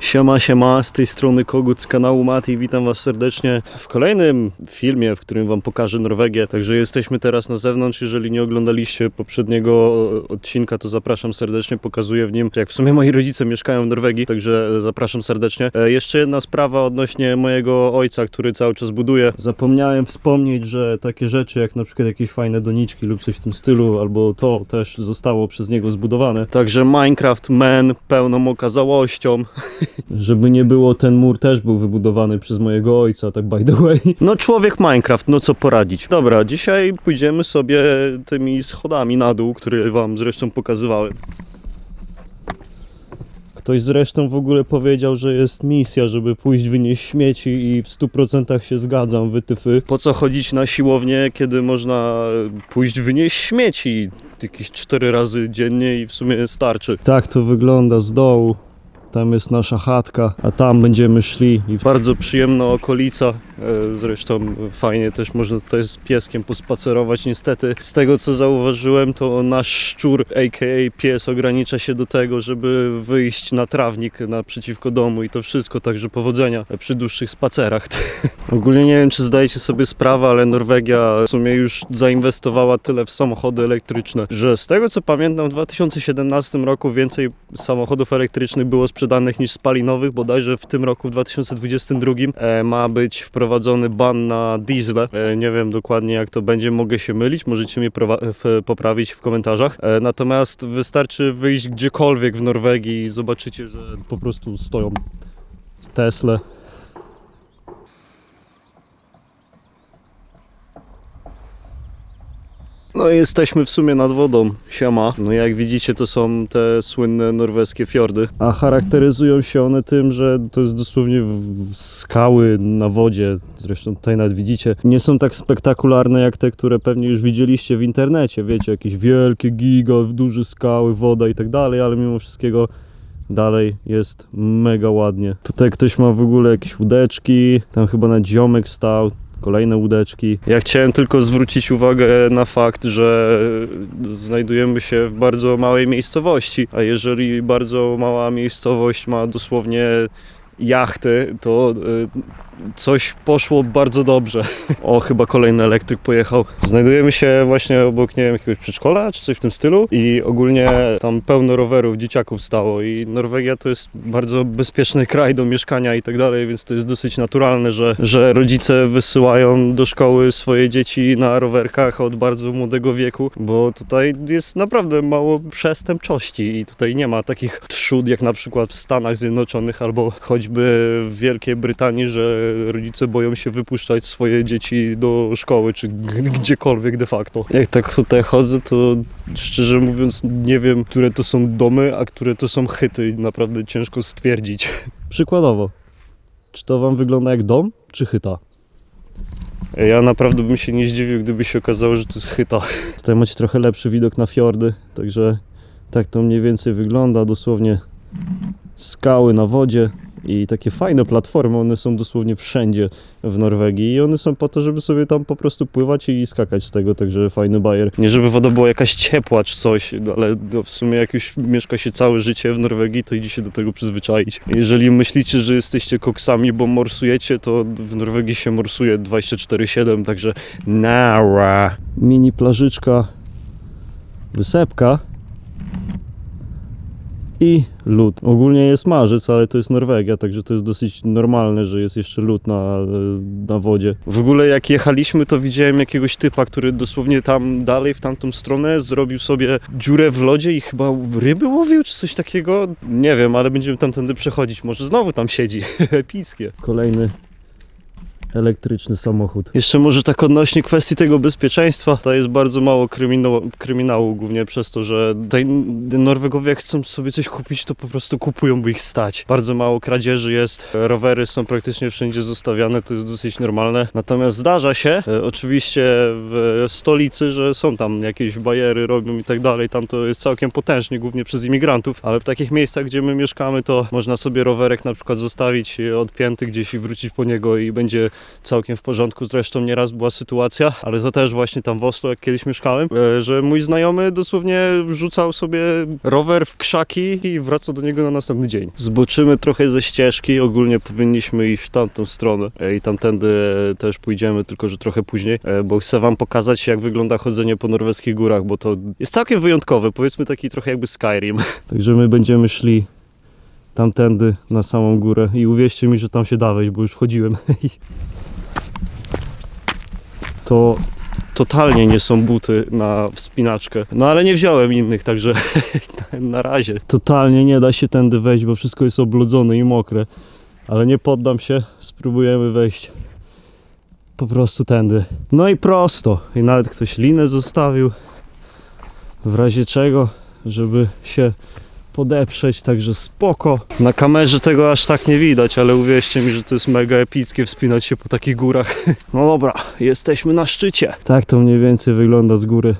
Siema, siema, z tej strony Kogut z kanału Mati, witam was serdecznie w kolejnym filmie, w którym wam pokażę Norwegię. Także jesteśmy teraz na zewnątrz, jeżeli nie oglądaliście poprzedniego odcinka, to zapraszam serdecznie, pokazuję w nim, jak w sumie moi rodzice mieszkają w Norwegii, także zapraszam serdecznie. E, Jeszcze jedna sprawa odnośnie mojego ojca, który cały czas buduje. Zapomniałem wspomnieć, że takie rzeczy jak na przykład jakieś fajne doniczki lub coś w tym stylu, albo to też zostało przez niego zbudowane. Także Minecraft Man pełną okazałością. Żeby nie było, ten mur też był wybudowany przez mojego ojca, tak by the way. No człowiek Minecraft, no co poradzić. Dobra, dzisiaj pójdziemy sobie tymi schodami na dół, które wam zresztą pokazywałem. Ktoś zresztą w ogóle powiedział, że jest misja, żeby pójść wynieść śmieci i w 100% się zgadzam, wytyfy. Po co chodzić na siłownię, kiedy można pójść wynieść śmieci jakieś 4 razy dziennie i w sumie starczy. Tak to wygląda z dołu. Tam jest nasza chatka, a tam będziemy szli. I bardzo przyjemna okolica. E, Zresztą fajnie też można tutaj z pieskiem pospacerować. Niestety, z tego co zauważyłem, to nasz szczur, a.k.a. pies, ogranicza się do tego, żeby wyjść na trawnik naprzeciwko domu i to wszystko. Także powodzenia przy dłuższych spacerach. Ogólnie nie wiem, czy zdajecie sobie sprawę, ale Norwegia w sumie już zainwestowała tyle w samochody elektryczne, że z tego co pamiętam, w 2017 roku więcej samochodów elektrycznych było sprzedanych niż spalinowych. Bodajże w tym roku, w 2022, e, ma być wprowadzony ban na diesle. Nie wiem dokładnie jak to będzie, mogę się mylić, możecie mnie poprawić w komentarzach. E, natomiast wystarczy wyjść gdziekolwiek w Norwegii i zobaczycie, że po prostu stoją Tesla. No jesteśmy w sumie nad wodą, siema. No jak widzicie to są te słynne norweskie fiordy. A charakteryzują się one tym, że to jest dosłownie skały na wodzie. Zresztą tutaj nawet widzicie. Nie są tak spektakularne jak te, które pewnie już widzieliście w internecie. Wiecie, jakieś wielkie giga, duże skały, woda i tak dalej, ale mimo wszystkiego dalej jest mega ładnie. Tutaj ktoś ma w ogóle jakieś łódeczki, tam chyba na ziomek stał. Kolejne łódeczki. Ja chciałem tylko zwrócić uwagę na fakt, że znajdujemy się w bardzo małej miejscowości, a jeżeli bardzo mała miejscowość ma dosłownie jachty, to y, coś poszło bardzo dobrze. O, chyba kolejny elektryk pojechał. Znajdujemy się właśnie obok, nie wiem, jakiegoś przedszkola, czy coś w tym stylu i ogólnie tam pełno rowerów, dzieciaków stało i Norwegia to jest bardzo bezpieczny kraj do mieszkania i tak dalej, więc to jest dosyć naturalne, że, że rodzice wysyłają do szkoły swoje dzieci na rowerkach od bardzo młodego wieku, bo tutaj jest naprawdę mało przestępczości i tutaj nie ma takich trzód jak na przykład w Stanach Zjednoczonych albo choćby w Wielkiej Brytanii, że rodzice boją się wypuszczać swoje dzieci do szkoły czy gdziekolwiek de facto. Jak tak tutaj chodzę, to szczerze mówiąc nie wiem, które to są domy, a które to są chyty. Naprawdę ciężko stwierdzić. Przykładowo, czy to wam wygląda jak dom, czy chyta? Ja naprawdę bym się nie zdziwił, gdyby się okazało, że to jest chyta. Tutaj macie trochę lepszy widok na fiordy, także tak to mniej więcej wygląda. Dosłownie skały na wodzie i takie fajne platformy, one są dosłownie wszędzie w Norwegii i one są po to, żeby sobie tam po prostu pływać i skakać z tego, także fajny bajer. Nie żeby woda była jakaś ciepła czy coś, no ale w sumie jak już mieszka się całe życie w Norwegii, to idzie się do tego przyzwyczaić. Jeżeli myślicie, że jesteście koksami, bo morsujecie, to w Norwegii się morsuje 24-7, także nara. Mini plażyczka, wysepka i lód. Ogólnie jest marzec, ale to jest Norwegia, także to jest dosyć normalne, że jest jeszcze lód na, na wodzie. W ogóle jak jechaliśmy, to widziałem jakiegoś typa, który dosłownie tam dalej, w tamtą stronę, zrobił sobie dziurę w lodzie i chyba ryby łowił, czy coś takiego. Nie wiem, ale będziemy tamtędy przechodzić. Może znowu tam siedzi. Epickie. Kolejny elektryczny samochód. Jeszcze może tak odnośnie kwestii tego bezpieczeństwa, to jest bardzo mało kryminału, kryminału głównie przez to, że Norwegowie jak chcą sobie coś kupić, to po prostu kupują, by ich stać. Bardzo mało kradzieży jest, rowery są praktycznie wszędzie zostawiane, to jest dosyć normalne. Natomiast zdarza się, e, oczywiście w stolicy, że są tam jakieś bajery, robią i tak dalej, tam to jest całkiem potężnie, głównie przez imigrantów, ale w takich miejscach, gdzie my mieszkamy, to można sobie rowerek na przykład zostawić odpięty gdzieś i wrócić po niego i będzie całkiem w porządku. Zresztą nieraz była sytuacja, ale to też właśnie tam w Oslo, jak kiedyś mieszkałem, e, że mój znajomy dosłownie rzucał sobie rower w krzaki i wracał do niego na następny dzień. Zboczymy trochę ze ścieżki, ogólnie powinniśmy iść w tamtą stronę e, i tamtędy e, też pójdziemy, tylko że trochę później, bo chcę wam pokazać jak wygląda chodzenie po norweskich górach, bo to jest całkiem wyjątkowe, powiedzmy taki trochę jakby Skyrim. Także my będziemy szli tamtędy na samą górę i uwierzcie mi, że tam się da wejść, bo już wchodziłem. to totalnie nie są buty na wspinaczkę. No ale nie wziąłem innych, także na razie. Totalnie nie da się tędy wejść, bo wszystko jest oblodzone i mokre. Ale nie poddam się, spróbujemy wejść po prostu tędy. No i prosto. I nawet ktoś linę zostawił w razie czego, żeby się podeprzeć, także spoko. Na kamerze tego aż tak nie widać, ale uwierzcie mi, że to jest mega epickie wspinać się po takich górach. No dobra, jesteśmy na szczycie. Tak to mniej więcej wygląda z góry.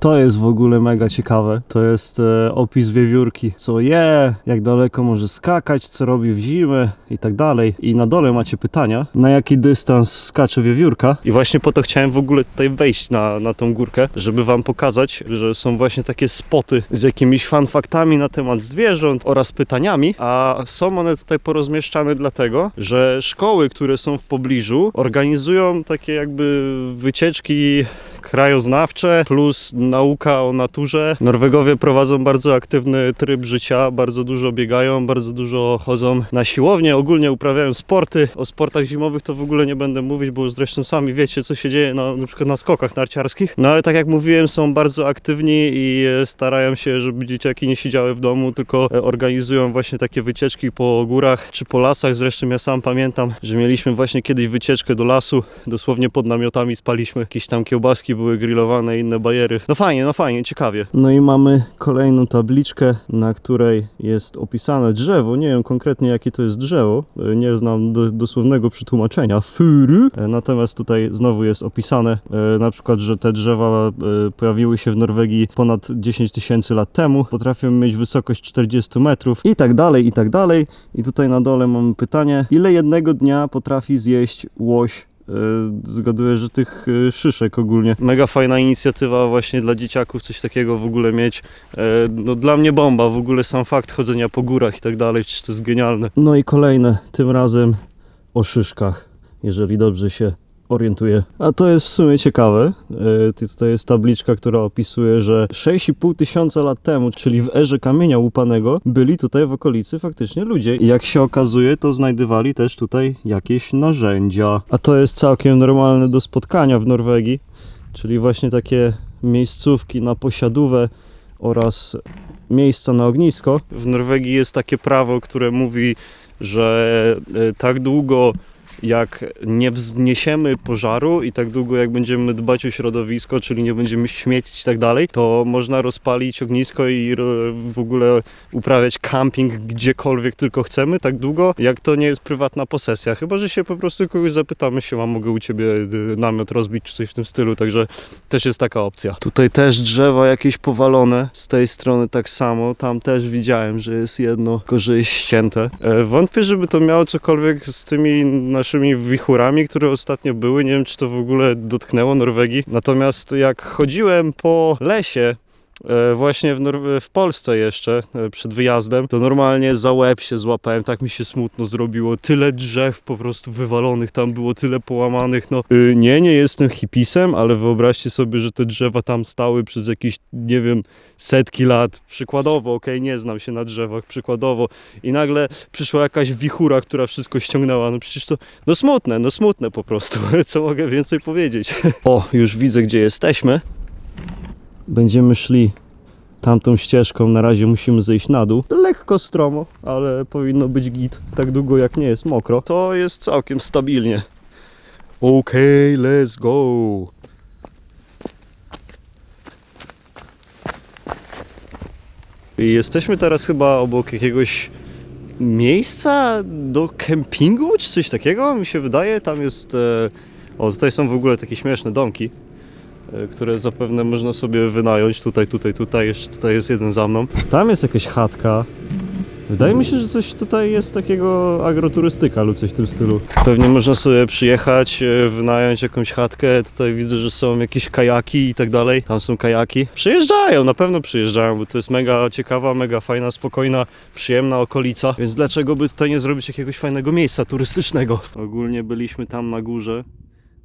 To jest w ogóle mega ciekawe. To jest e, opis wiewiórki. Co je, jak daleko może skakać, co robi w zimę i tak dalej. I na dole macie pytania, na jaki dystans skacze wiewiórka. I właśnie po to chciałem w ogóle tutaj wejść na, na tą górkę, żeby wam pokazać, że są właśnie takie spoty z jakimiś fanfaktami na temat zwierząt oraz pytaniami, a są one tutaj porozmieszczane dlatego, że szkoły, które są w pobliżu, organizują takie jakby wycieczki krajoznawcze plus nauka o naturze. Norwegowie prowadzą bardzo aktywny tryb życia, bardzo dużo biegają, bardzo dużo chodzą na siłownię, ogólnie uprawiają sporty. O sportach zimowych to w ogóle nie będę mówić, bo zresztą sami wiecie, co się dzieje na, na przykład na skokach narciarskich. No ale tak jak mówiłem, są bardzo aktywni i e, starają się, żeby dzieciaki nie siedziały w domu, tylko e, organizują właśnie takie wycieczki po górach czy po lasach. Zresztą ja sam pamiętam, że mieliśmy właśnie kiedyś wycieczkę do lasu, dosłownie pod namiotami spaliśmy, jakieś tam kiełbaski były grillowane, inne bajery. No fajnie, no fajnie, ciekawie. No i mamy kolejną tabliczkę, na której jest opisane drzewo. Nie wiem konkretnie jakie to jest drzewo, e, nie znam do, dosłownego przetłumaczenia. Fury. E, Natomiast tutaj znowu jest opisane e, na przykład, że te drzewa pojawiły się w Norwegii ponad 10 tysięcy lat temu, potrafią mieć wysokość 40 metrów i tak dalej, i tak dalej. I tutaj na dole mamy pytanie, ile jednego dnia potrafi zjeść łoś Zgaduję, że tych e, szyszek ogólnie. Mega fajna inicjatywa właśnie dla dzieciaków, coś takiego w ogóle mieć. E, No dla mnie bomba, w ogóle sam fakt chodzenia po górach i tak dalej, to jest genialne. No i kolejne, tym razem o szyszkach, jeżeli dobrze się orientuję. A to jest w sumie ciekawe. E, Tutaj jest tabliczka, która opisuje, że 6,5 tysiąca lat temu, czyli w erze kamienia łupanego, byli tutaj w okolicy faktycznie ludzie. I jak się okazuje, to znajdywali też tutaj jakieś narzędzia. A to jest całkiem normalne do spotkania w Norwegii, czyli właśnie takie miejscówki na posiadówę oraz miejsca na ognisko. W Norwegii jest takie prawo, które mówi, że e, tak długo jak nie wzniesiemy pożaru i tak długo jak będziemy dbać o środowisko, czyli nie będziemy śmiecić i tak dalej, to można rozpalić ognisko i w ogóle uprawiać camping gdziekolwiek tylko chcemy, tak długo jak to nie jest prywatna posesja. Chyba, że się po prostu kogoś zapytamy się, mam mogę u ciebie y, namiot rozbić czy coś w tym stylu, także też jest taka opcja. Tutaj też drzewa jakieś powalone, z tej strony tak samo, tam też widziałem, że jest jedno, tylko że jest ścięte. E, Wątpię, żeby to miało cokolwiek z tymi naszymi wichurami, które ostatnio były, nie wiem czy to w ogóle dotknęło Norwegii. Natomiast jak chodziłem po lesie, Właśnie w, w Polsce jeszcze e, przed wyjazdem, to normalnie za łeb się złapałem, tak mi się smutno zrobiło. Tyle drzew po prostu wywalonych, tam było tyle połamanych. No y, nie, nie jestem hipisem, ale wyobraźcie sobie, że te drzewa tam stały przez jakieś, nie wiem, setki lat. Przykładowo, okej, nie znam się na drzewach, przykładowo. I nagle przyszła jakaś wichura, która wszystko ściągnęła. No przecież to, no smutne, no smutne po prostu. Co mogę więcej powiedzieć? O, już widzę, gdzie jesteśmy będziemy szli tamtą ścieżką. Na razie musimy zejść na dół. Lekko stromo, ale powinno być git. Tak długo jak nie jest mokro. To jest całkiem stabilnie. Okej, let's go. Jesteśmy teraz chyba obok jakiegoś miejsca do kempingu, czy coś takiego, mi się wydaje. Tam jest e, O, tutaj są w ogóle takie śmieszne domki, które zapewne można sobie wynająć. Tutaj, tutaj, tutaj, jeszcze tutaj jest jeden za mną. Tam jest jakaś chatka. Wydaje mi się, że coś tutaj jest takiego agroturystyka lub coś w tym stylu. Pewnie można sobie przyjechać, e, wynająć jakąś chatkę. Tutaj widzę, że są jakieś kajaki i tak dalej. Tam są kajaki. Przyjeżdżają, na pewno przyjeżdżają, bo to jest mega ciekawa, mega fajna, spokojna, przyjemna okolica. Więc dlaczego by tutaj nie zrobić jakiegoś fajnego miejsca turystycznego? Ogólnie byliśmy tam na górze.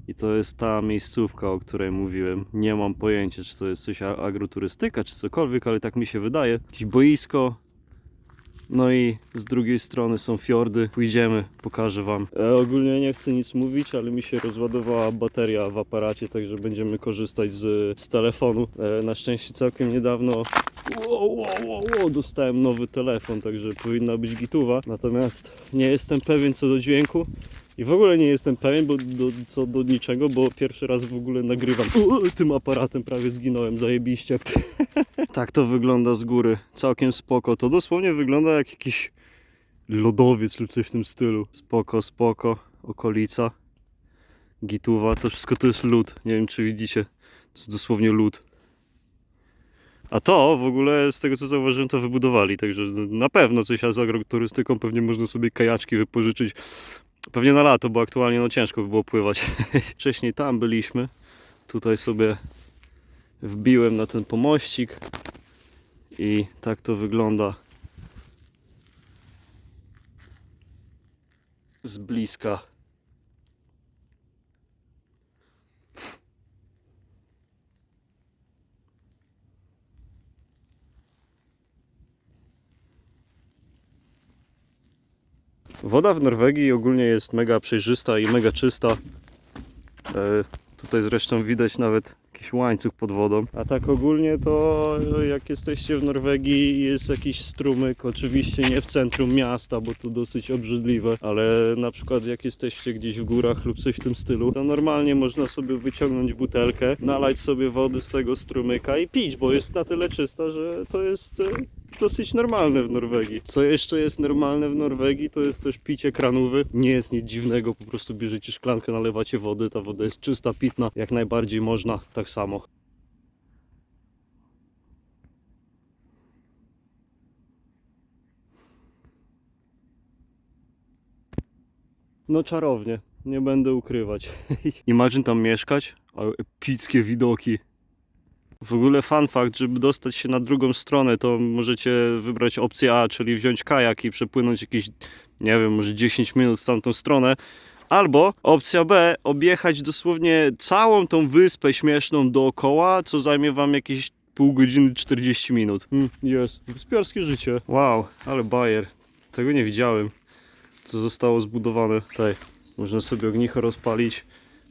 I to jest ta miejscówka, o której mówiłem. Nie mam pojęcia, czy to jest coś agroturystyka, czy cokolwiek, ale tak mi się wydaje. Jakieś boisko, no i z drugiej strony są fiordy. Pójdziemy, pokażę wam. E, ogólnie nie chcę nic mówić, ale mi się rozładowała bateria w aparacie, także będziemy korzystać z, z telefonu. E, na szczęście całkiem niedawno wow, wow, wow, dostałem nowy telefon, także powinna być gituwa. Natomiast nie jestem pewien co do dźwięku. I w ogóle nie jestem pewien bo do, co do niczego, bo pierwszy raz w ogóle nagrywam U, tym aparatem, prawie zginąłem, zajebiście. tak to wygląda z góry, całkiem spoko. To dosłownie wygląda jak jakiś lodowiec lub coś w tym stylu. Spoko, spoko, okolica, gituwa, to wszystko to jest lód. Nie wiem czy widzicie, to jest dosłownie lód. A to w ogóle z tego co zauważyłem to wybudowali, także na pewno coś z agroturystyką, pewnie można sobie kajaczki wypożyczyć. Pewnie na lato, bo aktualnie no ciężko by było pływać. Wcześniej tam byliśmy. Tutaj sobie wbiłem na ten pomościk i tak to wygląda z bliska. Woda w Norwegii ogólnie jest mega przejrzysta i mega czysta. E, tutaj zresztą widać nawet jakiś łańcuch pod wodą. A tak ogólnie to jak jesteście w Norwegii jest jakiś strumyk, oczywiście nie w centrum miasta, bo tu dosyć obrzydliwe, ale na przykład jak jesteście gdzieś w górach lub coś w tym stylu, to normalnie można sobie wyciągnąć butelkę, nalać sobie wody z tego strumyka i pić, bo jest na tyle czysta, że to jest e, dosyć normalne w Norwegii. Co jeszcze jest normalne w Norwegii, to jest też picie kranówy. Nie jest nic dziwnego, po prostu bierzecie szklankę, nalewacie wody, ta woda jest czysta, pitna, jak najbardziej można, tak samo. No czarownie, nie będę ukrywać. Imagine tam mieszkać, a epickie widoki. W ogóle fun fact, żeby dostać się na drugą stronę, to możecie wybrać opcję A, czyli wziąć kajak i przepłynąć jakieś, nie wiem, może 10 minut w tamtą stronę. Albo opcja B, objechać dosłownie całą tą wyspę śmieszną dookoła, co zajmie wam jakieś pół godziny 40 minut. Hmm, jest, wyspiarskie życie. Wow, ale bajer. Tego nie widziałem. Co zostało zbudowane tutaj. Można sobie ognicho rozpalić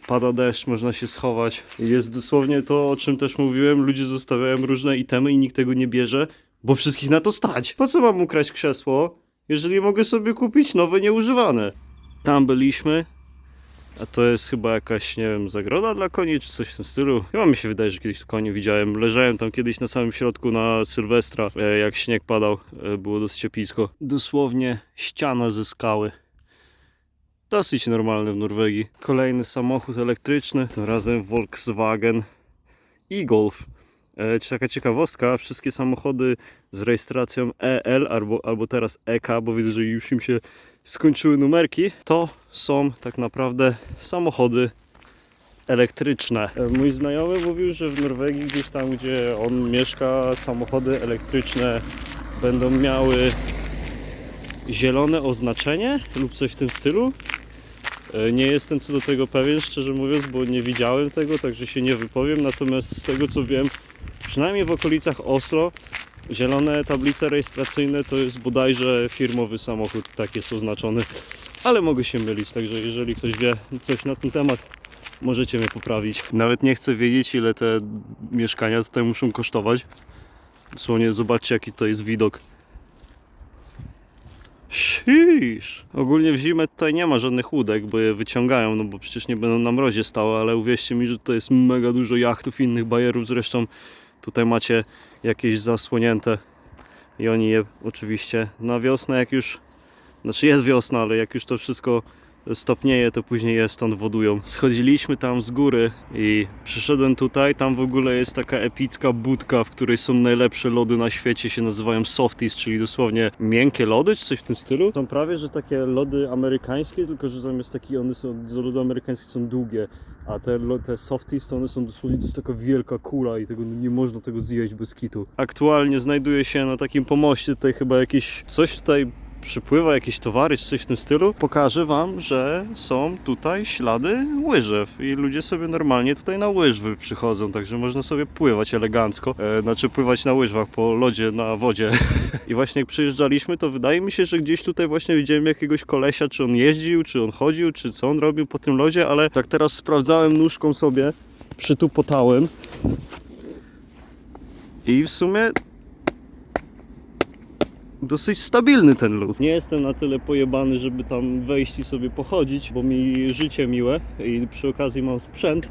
pada deszcz, można się schować. Jest dosłownie to, o czym też mówiłem, ludzie zostawiają różne itemy i nikt tego nie bierze, bo wszystkich na to stać. Po co mam ukraść krzesło, jeżeli mogę sobie kupić nowe, nieużywane? Tam byliśmy, a to jest chyba jakaś, nie wiem, zagroda dla koni, czy coś w tym stylu. Chyba mi się wydaje, że kiedyś tu konie widziałem. Leżałem tam kiedyś na samym środku na Sylwestra, e, jak śnieg padał, e, było dosyć cieplisko. Dosłownie ściana ze skały. Dosyć normalne w Norwegii. Kolejny samochód elektryczny, tym razem Volkswagen e-Golf. E, czy taka ciekawostka, wszystkie samochody z rejestracją EL albo, albo teraz EK, bo widzę, że już im się skończyły numerki, to są tak naprawdę samochody elektryczne. E, Mój znajomy mówił, że w Norwegii, gdzieś tam gdzie on mieszka, samochody elektryczne będą miały zielone oznaczenie lub coś w tym stylu. E, Nie jestem co do tego pewien, szczerze mówiąc, bo nie widziałem tego, także się nie wypowiem. Natomiast z tego co wiem, przynajmniej w okolicach Oslo, zielone tablice rejestracyjne to jest bodajże firmowy samochód, tak jest oznaczony. Ale mogę się mylić, także jeżeli ktoś wie coś na ten temat, możecie mnie poprawić. Nawet nie chcę wiedzieć, ile te mieszkania tutaj muszą kosztować. Dosłownie zobaczcie, jaki to jest widok. Sisz. Ogólnie w zimę tutaj nie ma żadnych łódek, bo je wyciągają, no bo przecież nie będą na mrozie stałe, ale uwierzcie mi, że tutaj jest mega dużo jachtów i innych bajerów, zresztą tutaj macie jakieś zasłonięte i oni je oczywiście na wiosnę jak już, znaczy jest wiosna, ale jak już to wszystko stopnieje, to później je stąd wodują. Schodziliśmy tam z góry i przyszedłem tutaj, tam w ogóle jest taka epicka budka, w której są najlepsze lody na świecie, się nazywają softies, czyli dosłownie miękkie lody, czy coś w tym stylu. Są prawie, że takie lody amerykańskie, tylko że zamiast takich, one są, z lody amerykańskie są długie, a te, te softies to one są dosłownie, to jest taka wielka kula i tego nie można tego zjeść bez kitu. Aktualnie znajduję się na takim pomoście, tutaj chyba jakieś, coś tutaj przypływa, jakieś towary czy coś w tym stylu. Pokażę Wam, że są tutaj ślady łyżew i ludzie sobie normalnie tutaj na łyżwy przychodzą, także można sobie pływać elegancko, e, znaczy pływać na łyżwach po lodzie na wodzie. I właśnie jak przyjeżdżaliśmy, to wydaje mi się, że gdzieś tutaj właśnie widziałem jakiegoś kolesia, czy on jeździł, czy on chodził, czy co on robił po tym lodzie, ale tak teraz sprawdzałem nóżką sobie, przytupotałem i w sumie dosyć stabilny ten lód. Nie jestem na tyle pojebany, żeby tam wejść i sobie pochodzić, bo mi życie miłe i przy okazji mam sprzęt,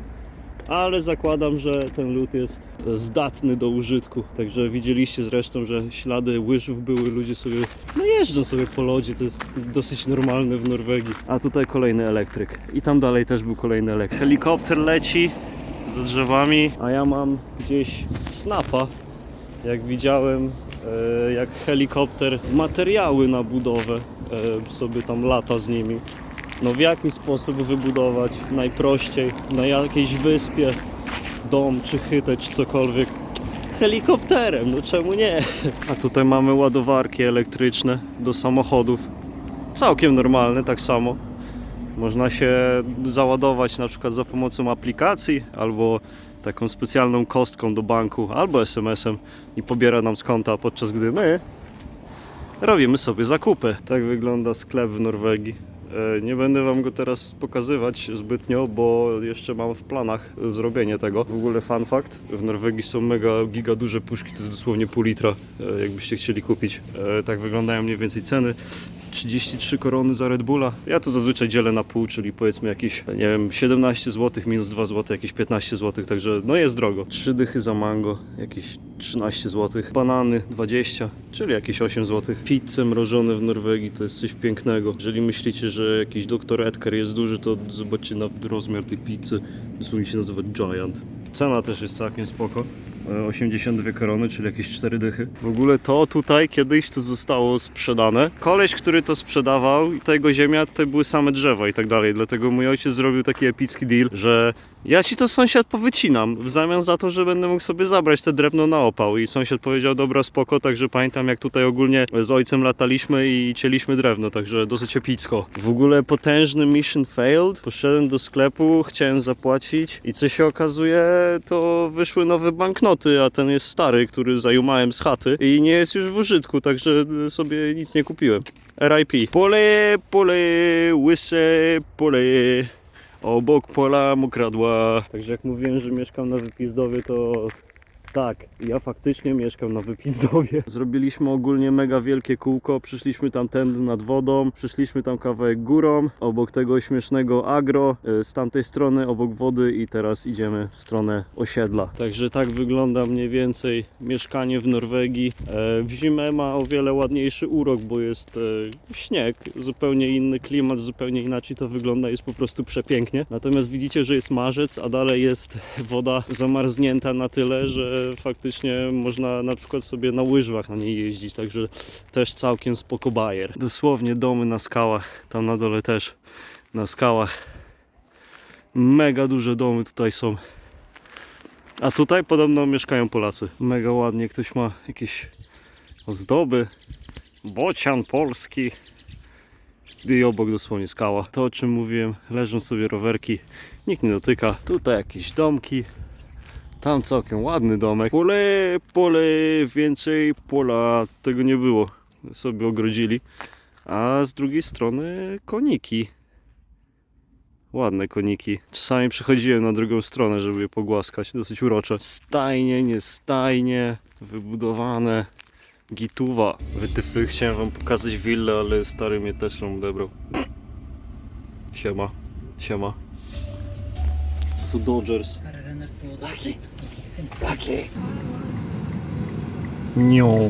ale zakładam, że ten lód jest zdatny do użytku. Także widzieliście zresztą, że ślady łyżów były, ludzie sobie no jeżdżą sobie po lodzie, to jest dosyć normalne w Norwegii. A tutaj kolejny elektryk. I tam dalej też był kolejny elektryk. Helikopter leci za drzewami, a ja mam gdzieś snapa jak widziałem, jak helikopter materiały na budowę e, sobie tam lata z nimi. No w jaki sposób wybudować najprościej na jakiejś wyspie dom czy chytę czy cokolwiek helikopterem, no czemu nie? A tutaj mamy ładowarki elektryczne do samochodów. Całkiem normalne, tak samo. Można się załadować na przykład za pomocą aplikacji albo taką specjalną kostką do banku albo SMS-em i pobiera nam z konta, podczas gdy my robimy sobie zakupy. Tak wygląda sklep w Norwegii. E, Nie będę Wam go teraz pokazywać zbytnio, bo jeszcze mam w planach zrobienie tego. W ogóle fun fact, w Norwegii są mega giga duże puszki, to jest dosłownie pół litra, e, jakbyście chcieli kupić. E, Tak wyglądają mniej więcej ceny. 33 korony za Red Bulla. Ja to zazwyczaj dzielę na pół, czyli powiedzmy jakieś, nie wiem, 17 zł minus 2 zł, jakieś 15 zł, także no jest drogo. 3 dychy za mango, jakieś 13 zł. Banany 20, czyli jakieś 8 zł. Pizze mrożone w Norwegii to jest coś pięknego. Jeżeli myślicie, że jakiś doktor Edgar jest duży, to zobaczcie na rozmiar tej pizzy. Dosłownie się nazywa Giant. Cena też jest całkiem spoko. E, 82 korony, czyli jakieś 4 dychy. W ogóle to tutaj kiedyś to zostało sprzedane. Koleś, który to sprzedawał, tego ziemia, tutaj były same drzewa i tak dalej. Dlatego mój ojciec zrobił taki epicki deal, że ja ci to sąsiad powycinam, w zamian za to, że będę mógł sobie zabrać te drewno na opał. I sąsiad powiedział, dobra, spoko, także pamiętam jak tutaj ogólnie z ojcem lataliśmy i cieliśmy drewno, także dosyć epicko. W ogóle potężny mission failed. Poszedłem do sklepu, chciałem zapłacić i co się okazuje, to wyszły nowe banknoty, a ten jest stary, który zajumałem z chaty i nie jest już w użytku, także sobie nic nie kupiłem. RIP. Pole, pole, łyse, pole. Obok pola mokradła. Także jak mówiłem, że mieszkam na Wypizdowie, to tak, ja faktycznie mieszkam na Wypizdowie. Zrobiliśmy ogólnie mega wielkie kółko, przyszliśmy tam tędy nad wodą, przyszliśmy tam kawałek górą, obok tego śmiesznego agro, y, z tamtej strony obok wody i teraz idziemy w stronę osiedla. Także tak wygląda mniej więcej mieszkanie w Norwegii. E, W zimę ma o wiele ładniejszy urok, bo jest e, śnieg, zupełnie inny klimat, zupełnie inaczej to wygląda, jest po prostu przepięknie. Natomiast widzicie, że jest marzec, a dalej jest woda zamarznięta na tyle, że faktycznie można na przykład sobie na łyżwach na niej jeździć, także też całkiem spoko bajer. Dosłownie domy na skałach, tam na dole też na skałach. Mega duże domy tutaj są. A tutaj podobno mieszkają Polacy. Mega ładnie, ktoś ma jakieś ozdoby. Bocian polski. I obok dosłownie skała. To o czym mówiłem, leżą sobie rowerki, nikt nie dotyka. Tutaj jakieś domki. Tam całkiem ładny domek. Pole, pole, więcej pola. Tego nie było. Sobie ogrodzili. A z drugiej strony koniki. Ładne koniki. Czasami przychodziłem na drugą stronę, żeby je pogłaskać. Dosyć urocze. Stajnie, nie stajnie, wybudowane. Gituwa. Wytyfy, chciałem wam pokazać willę, ale stary mnie też ją odebrał. Siema. Siema. Tu Dodgers. Nią.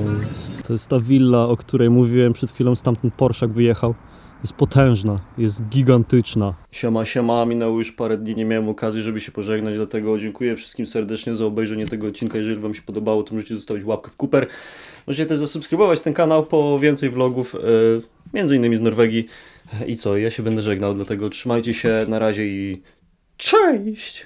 To jest ta willa, o której mówiłem przed chwilą, stamtąd Porsche wyjechał. Jest potężna, jest gigantyczna. Siema, siema, minęło już parę dni, nie miałem okazji, żeby się pożegnać, dlatego dziękuję wszystkim serdecznie za obejrzenie tego odcinka. Jeżeli Wam się podobało, to możecie zostawić łapkę w kuper. Możecie też zasubskrybować ten kanał po więcej vlogów, yy, między innymi z Norwegii. I co, ja się będę żegnał, dlatego trzymajcie się, na razie i cześć!